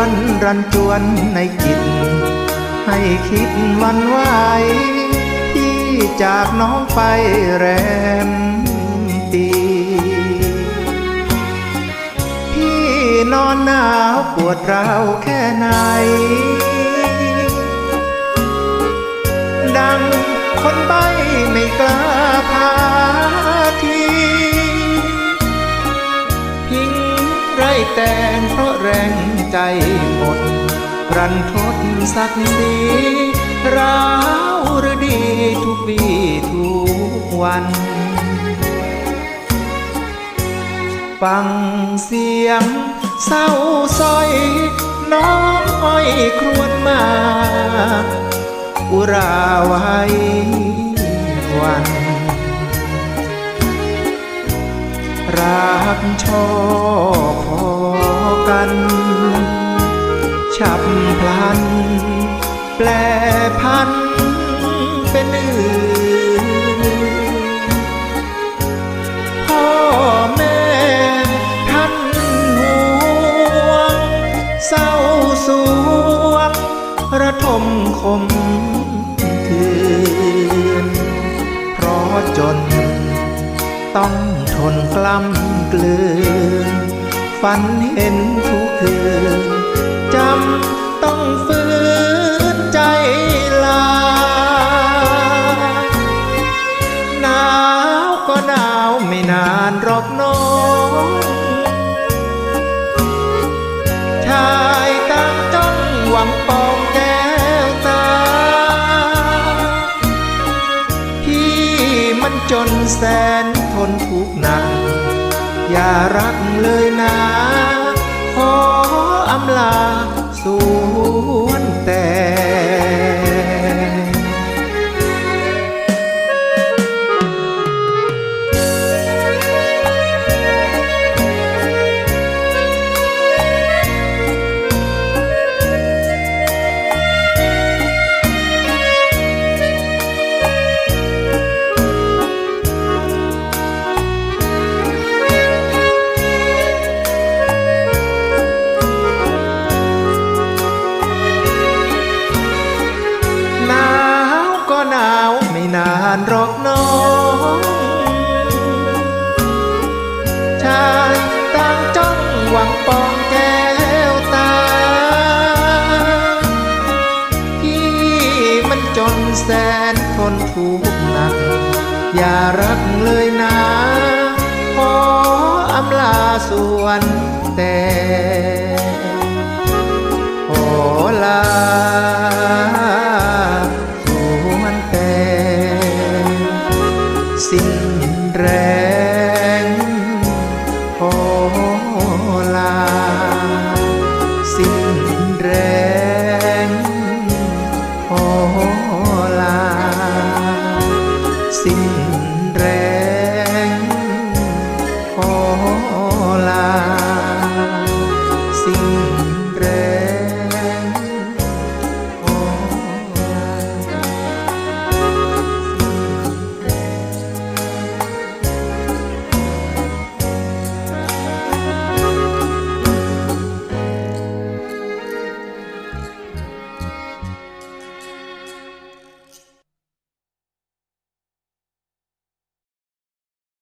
วรรันจวนในจิต ให้คิดวันไหวที่จากน้องไปแรมปีพี่นอนหนาวปวดร้าวแค่ไหน ดังคนใบไม่กล้า หมด รันทดสักดีร้าวหรือดีทุกวีทุกวัน ฟังเสียงเศร้าซอยน้องอ้อยครวญมา อุราไว้วันรักชอบพอ กัน ฉับพลัน แปลพันเป็นอื่น พ่อแม่ท่านห่วง เศร้าสวง ระทมคมคืน เพราะจนต้องทนกล้ำกลืน ฝันเห็นทุกคืนจำต้องฝืนใจลา หนาวก็หนาวไม่นานรอกน้องชายต่างจ้องหวังปองแก้วตา พี่มันจนแสนทนทุกหนัก อย่ารักเลยนะ ขออำลาานรอกน้องชายต่างจ้องหวังปองแก้วตาพี่มันจนแสนทนทุกข์หนัก อย่ารักเลยนะ ขออำลาส่วนแต่ ลา